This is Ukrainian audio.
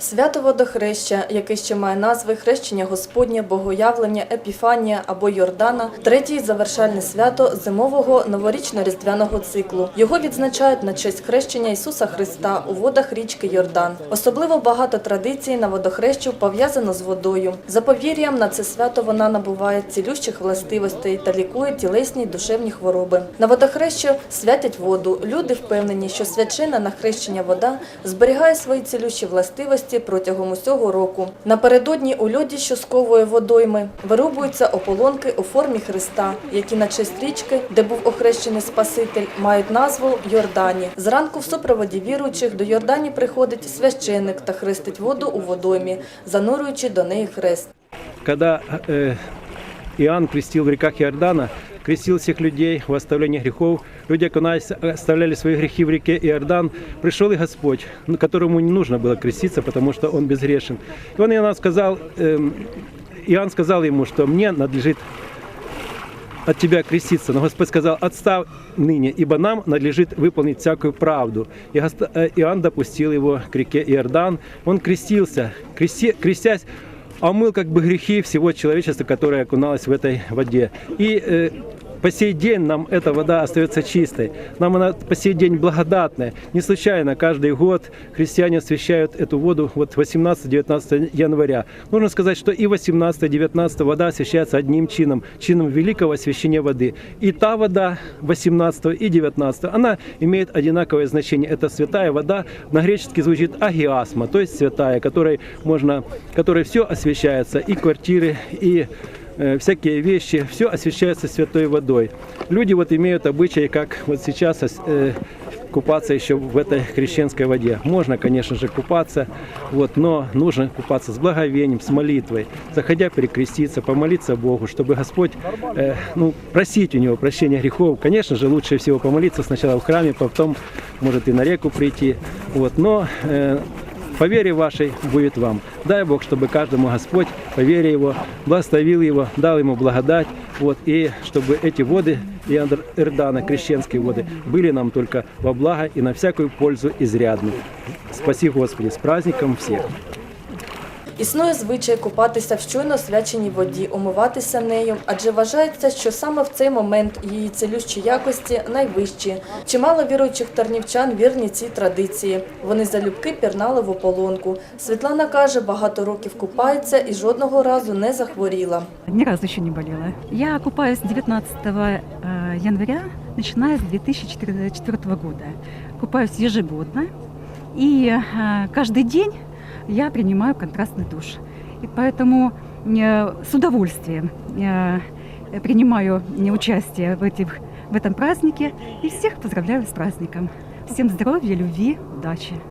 Свято водохреща, яке ще має назви Хрещення Господнє, Богоявлення, Епіфанія або Йордана, третє завершальне свято зимового новорічно-різдвяного циклу. Його відзначають на честь хрещення Ісуса Христа у водах річки Йордан. Особливо багато традицій на водохрещу пов'язано з водою. За повір'ям, на це свято вона набуває цілющих властивостей та лікує тілесні й душевні хвороби. На водохрещу святять воду. Люди впевнені, що свячена на хрещення вода зберігає свої цілющі властивості протягом усього року. Напередодні у льоді, що сковує водойми, вирубуються ополонки у формі Христа, які на честь річки, де був охрещений Спаситель, мають назву Йордані. Зранку в супроводі віруючих до Йордані приходить священник та хрестить воду у водоймі, занурюючи до неї хрест. когда э, Иоанн крестил в реках Иордана, крестил всех людей в оставлении грехов. Люди, оставляли свои грехи в реке Иордан. Пришел и Господь, которому не нужно было креститься, потому что он безгрешен. И он Иоанн сказал, эм, Иоанн сказал ему, что мне надлежит от тебя креститься. Но Господь сказал, отстав ныне, ибо нам надлежит выполнить всякую правду. И э, Иоанн допустил его к реке Иордан. Он крестился, крести- крестясь, омыл как бы грехи всего человечества, которое окуналось в этой воде. И э, по сей день нам эта вода остается чистой. Нам она по сей день благодатная. Не случайно каждый год христиане освящают эту воду вот 18-19 января. Нужно сказать, что и 18-19 вода освящается одним чином, чином великого освящения воды. И та вода 18 и 19, она имеет одинаковое значение. Это святая вода, на гречески звучит агиасма, то есть святая, которой можно, которой все освящается, и квартиры, и всякие вещи, все освещается святой водой. Люди вот имеют обычай, как вот сейчас э, купаться еще в этой крещенской воде. Можно, конечно же, купаться, вот, но нужно купаться с благовением, с молитвой, заходя перекреститься, помолиться Богу, чтобы Господь, э, ну, просить у Него прощения грехов. Конечно же, лучше всего помолиться сначала в храме, потом, может, и на реку прийти, вот, но э, по вере вашей будет вам. Дай Бог, чтобы каждому Господь, по вере Его, благословил Его, дал Ему благодать, вот, и чтобы эти воды Иоанн Ирдана, крещенские воды, были нам только во благо и на всякую пользу изрядную. Спаси Господи, с праздником всех! Існує звичай купатися в щойно свяченій воді, умиватися нею, адже вважається, що саме в цей момент її цілющі якості найвищі. Чимало віруючих тарнівчан вірні цій традиції. Вони залюбки пірнали в ополонку. Світлана каже, багато років купається і жодного разу не захворіла. Ни разу еще не болела. Я купаюсь 19 э, января, начиная с 2004 года. Купаюсь ежегодно. И э, каждый день я принимаю контрастный душ. И поэтому э, с удовольствием э, принимаю э, участие в, этих, в этом празднике. И всех поздравляю с праздником. Всем здоровья, любви, удачи.